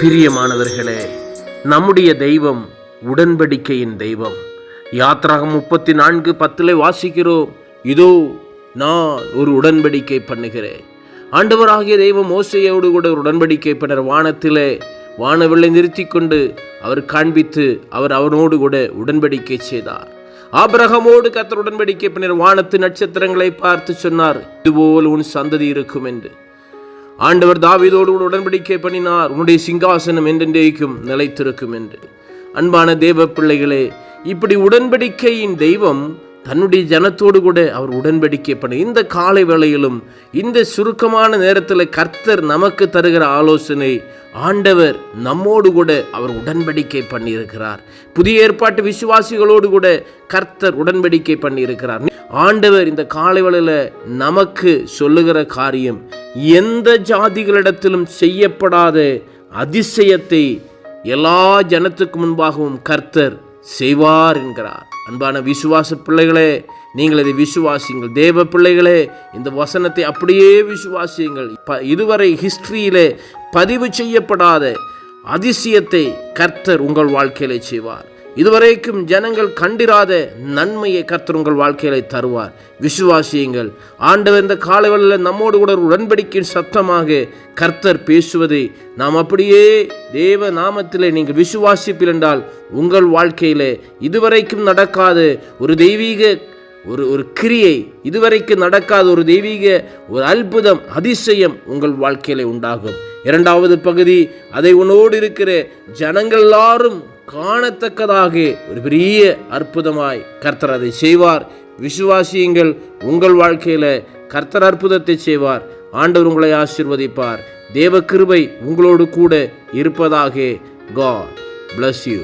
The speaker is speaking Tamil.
பிரியமானவர்களே நம்முடைய தெய்வம் உடன்படிக்கையின் தெய்வம். யாத்ராகம் முப்பத்தி நான்கு பத்தில் வாசிக்கிறோம் இதோ நான் ஒரு உடன்படிக்கை பண்ணுகிறேன். ஆண்டவராகிய தெய்வம் மோசையோடு கூட ஒரு உடன்படிக்கை பண்ணர் வானத்திலே வானவில்லை நிறுத்தி கொண்டு அவர் காண்பித்து அவர் அவனோடு கூட உடன்படிக்கை செய்தார். ஆபிரகமோடு கத்தர் உடன்படிக்கை பின்னர் வானத்து நட்சத்திரங்களை பார்த்து சொன்னார் இதுபோல் உன் சந்ததி இருக்கும் என்று. ஆண்டவர் தாவிதோடு கூட உடன்படிக்கை பண்ணினார். உன்னுடைய சிங்காசனம் என்றென்றைக்கும் நிலைத்திருக்கும் என்று. அன்பான தேவ பிள்ளைகளே இப்படி உடன்படிக்கையின் தெய்வம் தன்னுடைய ஜனத்தோடு கூட அவர் உடன்படிக்கை பண்ணி இந்த காலை வேளையிலும் இந்த சுருக்கமான நேரத்தில் கர்த்தர் நமக்கு தருகிற ஆலோசனை ஆண்டவர் நம்மோடு கூட அவர் உடன்படிக்கை பண்ணியிருக்கிறார். புதிய ஏற்பாட்டு விசுவாசிகளோடு கூட கர்த்தர் உடன்படிக்கை பண்ணியிருக்கிறார். ஆண்டவர் இந்த காலை வேளையில் நமக்கு சொல்லுகிற காரியம் எந்த ஜாதிகளிடத்திலும் செய்யப்படாத அதிசயத்தை எல்லா ஜனத்துக்கு முன்பாகவும் கர்த்தர் செய்வார் என்கிறார். அன்பான விசுவாச பிள்ளைகளே நீங்கள் இதை விசுவாசியுங்கள். தேவ பிள்ளைகளே இந்த வசனத்தை அப்படியே விசுவாசியுங்கள். ப- இதுவரை ஹிஸ்டரியிலே பதிவு செய்யப்படாத அதிசயத்தை கர்த்தர் உங்கள் வாழ்க்கையிலே செய்வார். இதுவரைக்கும் ஜனங்கள் கண்டிராத நன்மையை கர்த்தர் உங்கள் வாழ்க்கையில தருவார். விசுவாசியுங்கள். ஆண்டவர் இந்த காலவெளியில் நம்மோடு கூட உடன்படிக்கையின் சத்தமாக கர்த்தர் பேசுவதை நாம் அப்படியே தேவ நாமத்தில் நீங்கள் விசுவாசிப்பீர் என்றால் உங்கள் வாழ்க்கையில் இதுவரைக்கும் நடக்காத ஒரு தெய்வீக ஒரு ஒரு கிரியை இதுவரைக்கும் நடக்காத ஒரு தெய்வீக ஒரு அற்புதம் அதிசயம் உங்கள் வாழ்க்கையில உண்டாகும். இரண்டாவது பகுதி அதை உன்னோடு இருக்கிற ஜனங்கள் எல்லாரும் காணத்தக்கதாக ஒரு பெரிய அற்புதமாய் கர்த்தர் அதை செய்வார். விசுவாசியுங்கள் உங்கள் வாழ்க்கையில் கர்த்தர் அற்புதத்தை செய்வார். ஆண்டவர் உங்களை ஆசீர்வதிப்பார். தேவ கிருபை உங்களோடு கூட இருப்பதாக காட் பிளஸ் யூ